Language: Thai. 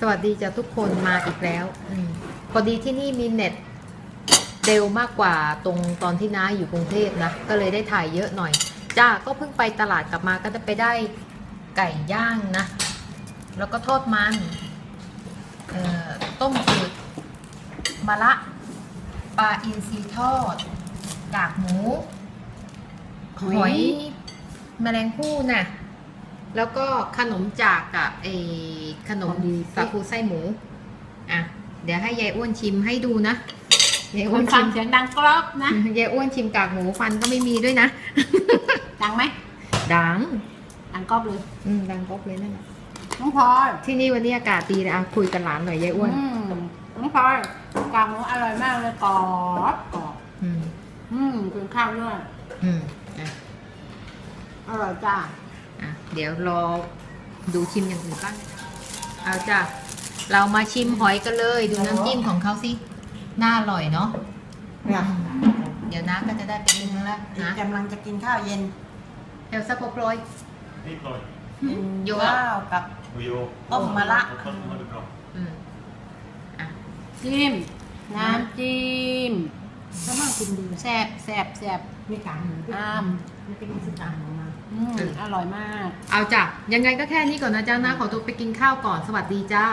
สวัสดีจ้ะทุกคนมาอีกแล้วอมพอดีที่นี่มีเน็ตเร็วมากกว่าตรงตอนที่น้าอยู่กรุงเทพนะ ก็เลยได้ถ่ายเยอะหน่อย จ้าก็เพิ่งไปตลาดกลับมาก็จะไปได้ไก่ย่างนะ แล้วก็ทอดมันเอ่อต้มจืดมะละปลาอินทรีทอด กากหมู หอยแมลงภู่น่ะ แล้วก็ขนมจากอะเออขนมของดีสาคูไส้หมู อะ เดี๋ยวให้ยายอ้วนชิมให้ดูนะยายคอ้วนนฟัชิงมเสียงดังกรอบนะ ยายอ้วนชิมกากหมูฟันก็ไม่มีด้วยนะ ดังไหมดัง ดังกรอบเลยอืมดังก๊อบเลยนั่นแหละน้องพลอยที่นี่วันนี้อากาศดีเลยอะคุยกับหลานหน่อยยายอ้วนอืมน้องพลอยกากหมูอร่อยมากเลยกรอบกรอบอืมอืมกินข้าวด้วยอืมอะอร่อยจ้าอะ เดี๋ยวรอดูชิมอย่างอื่นบ้างเอาจ้ะเรามาชิมหอยกันเลย ดูน้ำจิ้มของเขาสิน่าอร่อยเนาะเนี่ยเดี๋ยวน้าก็จะได้ไปกินแล้วนะกำลังจะกินข้าวเย็นเดี๋ยวสักปโปรยนี่ปล่อยกินโยข้าวกับวิโอต้มมะระต้มมะระกรอบอืมอะจิ้มน้ำจิ้มถ้ามากินดีแซ่บแซ่บแซ่บมีกางหมูอ้ามมันเป็นสิกางหมูมาอืม อร่อยมาก เอาจ้ะยังไงก็แค่นี้ก่อนนะจ้านะขอตัวไปกินข้าวก่อนสวัสดีจ้า